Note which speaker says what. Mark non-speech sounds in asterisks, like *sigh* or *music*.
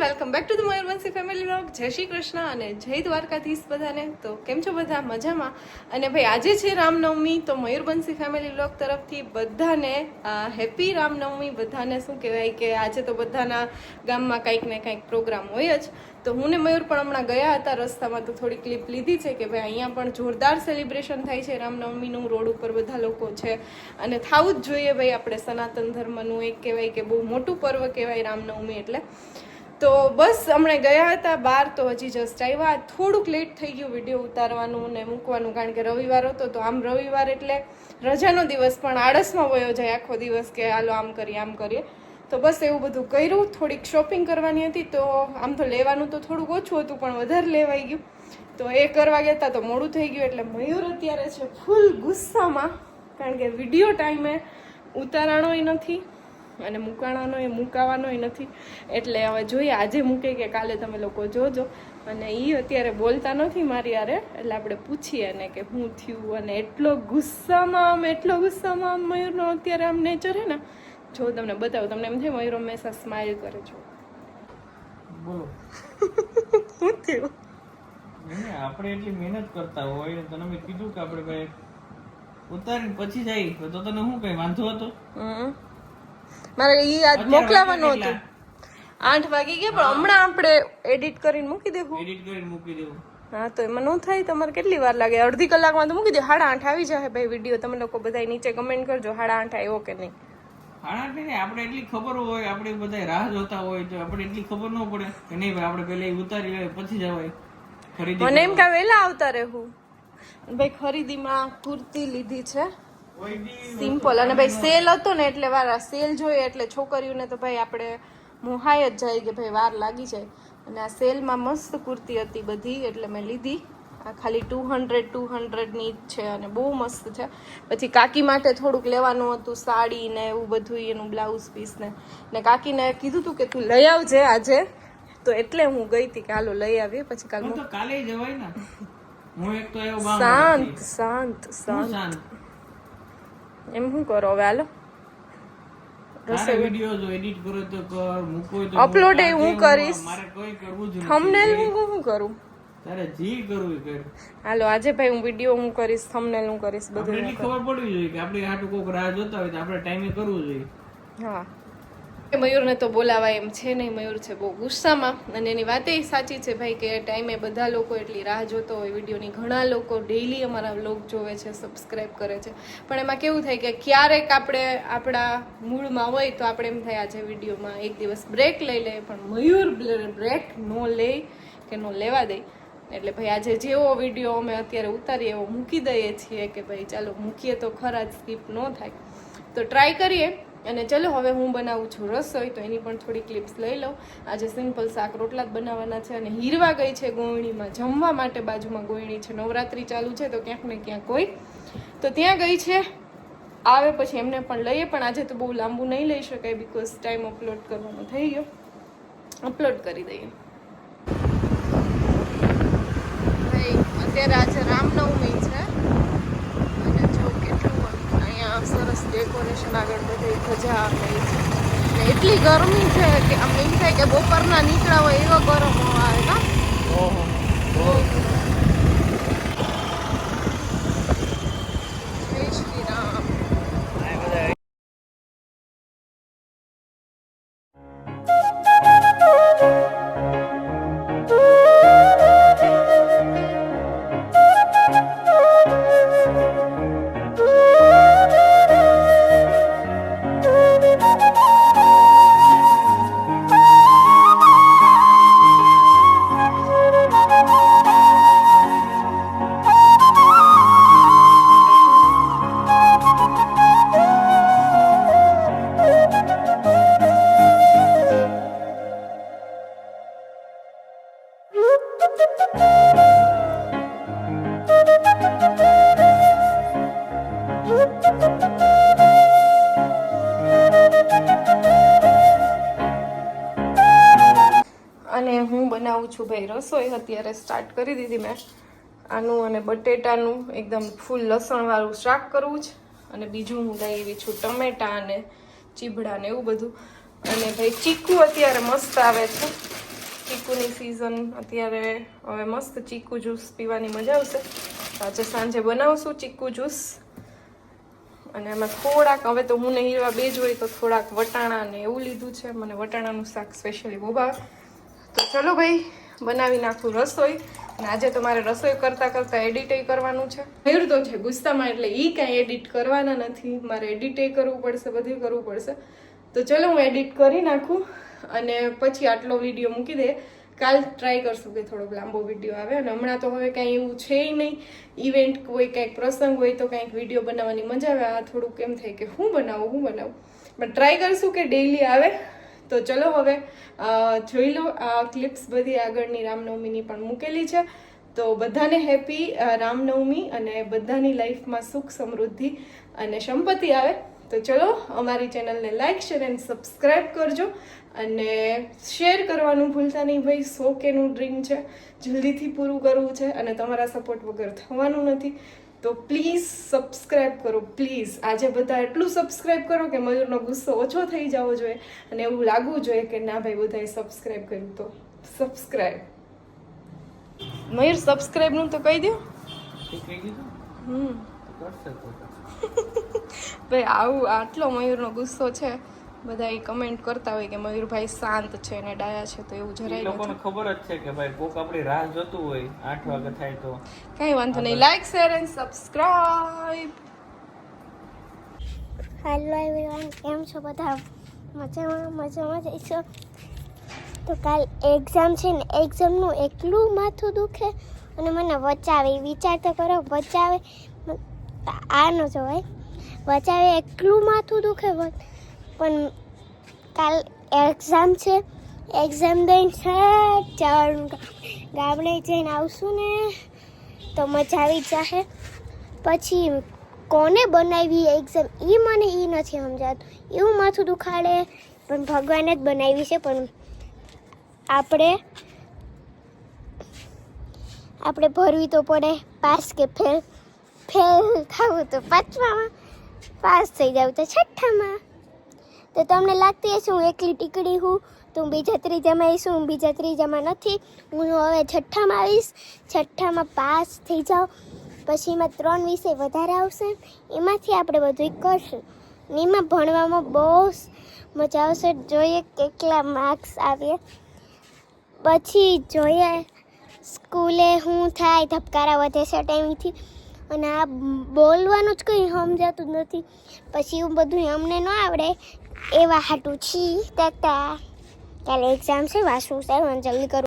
Speaker 1: Welcome back to the Mayurvanshi family vlog જય શ્રી કૃષ્ણ અને જય દ્વારકાધીશ બધાને. તો કેમ છો બધા? મજામાં? અને ભાઈ, આજે છે રામનવમી, તો મયુરવંશી ફેમિલી વ્લોગ તરફથી બધાને હેપી રામનવમી. બધાને શું કહેવાય કે આજે તો બધાના ગામમાં કંઈક ને કંઈક પ્રોગ્રામ હોય જ. તો હું ને મયુર પણ હમણાં ગયા હતા રસ્તામાં, તો થોડી ક્લિપ લીધી છે કે ભાઈ, અહીંયા પણ જોરદાર સેલિબ્રેશન થાય છે રામનવમીનું. રોડ ઉપર બધા લોકો છે. અને થવું જ જોઈએ ભાઈ, આપણે સનાતન ધર્મનું એક કહેવાય કે બહુ મોટું પર્વ કહેવાય રામનવમી એટલે. તો બસ હમણાં ગયા હતા બાર તો હજી જસ્ટ આવ્યા. થોડુંક લેટ થઈ ગયું વીડિયો ઉતારવાનું ને મૂકવાનું, કારણ કે રવિવાર હતો તો આમ રવિવાર એટલે રજાનો દિવસ પણ આળસમાં વયો જાય આખો દિવસ કે હાલો આમ કરીએ આમ કરીએ. તો બસ એવું બધું કર્યું. થોડીક શોપિંગ કરવાની હતી તો આમ તો લેવાનું તો થોડુંક ઓછું હતું, પણ વધારે લેવાઈ ગયું. તો એ કરવા ગયા હતા તો મોડું થઈ ગયું એટલે મયુર અત્યારે છે ફૂલ ગુસ્સામાં, કારણ કે વીડિયો ટાઈમે ઉતારાણોય નથી. અને મૂકાણાનો એ મૂકાવાનો નથી. એટલે હવે જોઈએ આજે મૂકે કે કાલે તમે લોકો જોજો. અને એ અત્યારે બોલતા નથી મારી યારે એટલે આપણે પૂછીએ ને કે શું થયું અને એટલો ગુસ્સામાં આમ એટલો ગુસ્સામાં આમ મયુરનો અત્યારે આમ નેચર હે ને. જો તમને બતાવું તમને એમ થાય મયુર હંમેશા સ્માઇલ કરે છો.
Speaker 2: બોલો. *laughs*
Speaker 1: શું થયું?
Speaker 2: આપણે એટલી મહેનત કરતા હોય ને તને મેં કીધું કે આપણે ભાઈ ઉતારીને પછી જાય તો તને શું કઈ વાંધો હતો?
Speaker 1: હમ. મારે ઈ આજ મોકલાવાનું હતું. આઠ વાગી ગયા પણ હમણાં આપણે એડિટ કરીને મૂકી દેવું.
Speaker 2: એડિટ કરીને મૂકી દેવું.
Speaker 1: હા તો એમાં ન થાય તમારે કેટલી વાર લાગે? અડધી કલાકમાં તો મૂકી દે. હાડા આઠ આવી જાય ભાઈ વીડિયો તમે લોકો બધા નીચે કમેન્ટ કરજો હાડા આઠ આવ્યો કે નહીં.
Speaker 2: હાણા નહીં આપણે એટલી ખબર હોય આપણે બધા રાહ જોતા હોય તો આપણે એટલી ખબર ન પડે કે નહીં ભાઈ આપણે પહેલા ઉતારી લઈએ પછી જવાય. ખરીદી
Speaker 1: મને એમ કે વહેલા આવતા રહેવું. ભાઈ ખરીદીમાં કુર્તી લીધી છે. સિમ્પલ અને ભાઈ સેલ હતો ને એટલે વાર સેલ જોઈએ એટલે છોકરીઓને તો ભાઈ આપણે મોહાય જ જાય કે ભાઈ વાર લાગી જાય. અને આ સેલમાં મસ્ત કુર્તી હતી બધી એટલે મેં લીધી. આ ખાલી ટુ હંડ્રેડ ટુ હંડ્રેડની જ છે અને બહુ મસ્ત છે. પછી કાકી માટે થોડુંક લેવાનું હતું સાડી ને એવું બધું એનું બ્લાઉઝ પીસ ને. ને કાકીને કીધું હતું કે તું લઈ આવજે આજે. તો એટલે હું ગઈ હતી કે હાલો લઈ આવીએ. પછી કાલ
Speaker 2: કાલે જવાય ને. હું એક તો એવો *laughs*
Speaker 1: શાંત શાંત શાંત.
Speaker 2: શાંત?
Speaker 1: એમ શું કરો હવે હાલો. અપલોડ એ હું કરીશ. થંબનેલ હું શું કરું?
Speaker 2: તારે જી કરવું કર.
Speaker 1: હાલો આજે ભાઈ હું વીડિયો હું કરીશ થંબનેલ હું કરીશ બધું
Speaker 2: ખબર પડવી જોઈએ કે આપણે આટલું કોક રાહ જોતા હોય તો આપણે ટાઈમે કરવું જોઈએ.
Speaker 1: હા. મયુરને તો બોલાવાય એમ છે નહીં, મયુર છે બહુ ગુસ્સામાં. અને એની વાત સાચી છે ભાઈ કે ટાઈમે બધા લોકો એટલી રાહ જોતો હોય, વિડીયોની ઘણા લોકો ડેઈલી અમારા વ્લોગ જોવે છે સબસ્ક્રાઇબ કરે છે. પણ એમાં કેવું થાય કે ક્યારેક આપણે આપણા મૂળમાં હોય તો આપણે એમ થાય, આજે વિડીયોમાં એક દિવસ બ્રેક લઈ લે. પણ મયુર બ્રેક નો લે કે નો લેવા દે. એટલે ભાઈ આજે જેવો વીડિયો અમે અત્યારે ઉતારીએ એવો મૂકી દઈએ છીએ કે ભાઈ ચાલો મૂકીએ તો ખરા જ સ્કીપ ન થાય. તો ટ્રાય કરીએ. અને ચલો, હવે હું બનાવું છું રસોઈ, તો એની પણ થોડી ક્લિપ્સ લઈ લઉં. આજે સિમ્પલ શાક રોટલા જ બનાવવાના છે અને હીરવા ગઈ છે ગોયણીમાં. જમવા માટે બાજુમાં ગોયણી છે. નવરાત્રી ચાલુ છે, તો ક્યાંક ને ક્યાંક કોઈ તો ત્યાં ગઈ છે. આવે પછી એમને પણ લઈએ, પણ આજે તો બહુ લાંબુ નહીં લઈ શકાય બિકોઝ ટાઈમ અપલોડ કરવાનો થઈ ગયો. અપલોડ કરી દઈએ. અત્યારે આજે રામનવમી છે અને જો કેટલું અહીંયા સરસ ડેકોરેશન આગળ બધી મજા આવે એટલી ગરમી છે કે આમ એમ થાય કે બપોરના નીકળ્યા હોય એવો ગરમ અને હું બનાવું છું ભાઈ રસોઈ. અત્યારે સ્ટાર્ટ કરી દીધી મેં આનું અને બટેટાનું. એકદમ ફૂલ લસણવાળું શાક કરવું છે અને બીજું હું લઈ આવી છું ટમેટા અને ચીભડા ને એવું બધું. અને ભાઈ ચીકુ અત્યારે મસ્ત આવે છે. ચીકુની સિઝન અત્યારે હવે મસ્ત ચીકુ જ્યુસ પીવાની મજા આવશે. આજે સાંજે બનાવશું ચીકુ જ્યુસ અને એમાં થોડાક, હવે તો હું ને બે જ હોય તો થોડાક વટાણા ને એવું લીધું છે. મને વટાણાનું શાક સ્પેશિયલી બહુ ભાવે. તો ચલો ભાઈ, બનાવી નાખું રસોઈ. અને આજે તો મારે રસોઈ કરતાં કરતાં એડિટે કરવાનું છે. મયુર તો છે ગુસ્સામાં એટલે એ કાંઈ એડિટ કરવાના નથી. મારે એડિટે કરવું પડશે બધું કરવું પડશે. તો ચલો હું એડિટ કરી નાખું. અને પછી આટલો વીડિયો મૂકી દે. કાલ ટ્રાય કરશું કે થોડોક લાંબો વીડિયો આવે. અને હમણાં તો હવે કાંઈ એવું છે નહીં. ઇવેન્ટ કોઈ કાંઈક પ્રસંગ હોય તો કંઈક વીડિયો બનાવવાની મજા આવે. આ થોડુંક એમ થાય કે હું બનાવું હું બનાવું. પણ ટ્રાય કરશું કે ડેઈલી આવે. તો ચલો હવે જોઈ લો, આ ક્લિપ્સ બધી આગળની રામનવમીની પણ મૂકેલી છે. તો બધાને હેપી રામનવમી અને બધાની લાઈફમાં સુખ સમૃદ્ધિ અને સંપત્તિ આવે. તો ચલો, અમારી ચેનલને લાઈક શેર એન્ડ સબસ્ક્રાઈબ કરજો. અને શેર કરવાનું ભૂલતા નહીં ભાઈ સો કેનું ડ્રીમ છે. જલ્દીથી પૂરું કરવું છે અને તમારા સપોર્ટ વગર થવાનું નથી. તો પ્લીઝ સબસ્ક્રાઈબ કરો પ્લીઝ આજે બધા એટલું સબસ્ક્રાઈબ કરો કે મયુરનો ગુસ્સો ઓછો થઈ જવો જોઈએ અને એવું લાગવું જોઈએ કે ના ભાઈ બધાએ સબસ્ક્રાઈબ કર્યું તો સબસ્ક્રાઈબ મયુર સબસ્ક્રાઈબનું તો કહી દો હમ. *laughs* ભાઈ આવું આટલો મયુરનો ગુસ્સો છે. બધા એ કમેન્ટ કરતા હોય કે મયુરભાઈ શાંત છે ને ડાયા છે તો એવું
Speaker 2: જરાય
Speaker 1: જરાય
Speaker 2: લોકોને
Speaker 1: નથી
Speaker 2: ખબર જ છે કે ભાઈ કોક આપણી રાહ જોતું હોય આઠ વાગે થાય તો.
Speaker 1: કઈ વાંધો નહીં. Like share and subscribe
Speaker 3: hello everyone કેમ છો બધા? મજામાં મજામાં જઈશો તો કાલ એક્ઝામ છે ને એક્ઝામનું એટલું માથું દુખે અને મને વચાવે વિચાર તો કરો વચાવે. આ ન જોવાય. વચાવે એટલું માથું દુખે પણ કાલ એક્ઝામ છે. એક્ઝામ દઈને જવાનું ગામડે જઈને આવશું ને, તો મજા આવી જશે પછી કોને બનાવી એક્ઝામ એ મને એ નથી સમજાતું. એવું માથું દુખાડે, પણ ભગવાને જ બનાવી છે, પણ આપણે આપણે ભરવી તો પડે, પાસ કે ફેલ ફેલ થવું તો પાંચમામાં, પાસ થઈ જાવ તો છઠ્ઠામાં. તો તમને લાગતી હશે હું એકલી ટીકડી હું, તો હું બીજા ત્રીજામાં આવીશ, હું બીજા ત્રીજામાં નથી. હું હવે છઠ્ઠામાં આવીશ, છઠ્ઠામાં પાસ થઈ જાઉં પછી એમાં ત્રણ વિષય વધારે આવશે. એમાંથી આપણે બધું કરશું. એમાં ભણવામાં બહુ મજા આવશે. જોઈએ કેટલા માર્ક્સ આવે. પછી જોઈએ સ્કૂલે શું થાય, ધબકારા વધે છે ટાઈમથી. અને આ બોલવાનું જ કંઈ સમજાતું નથી. પછી એવું બધું અમને ન આવડે. એવા હાટું છી તા કાલે એક્ઝામ છે વાસું સાહેબ જલ્દી કરવું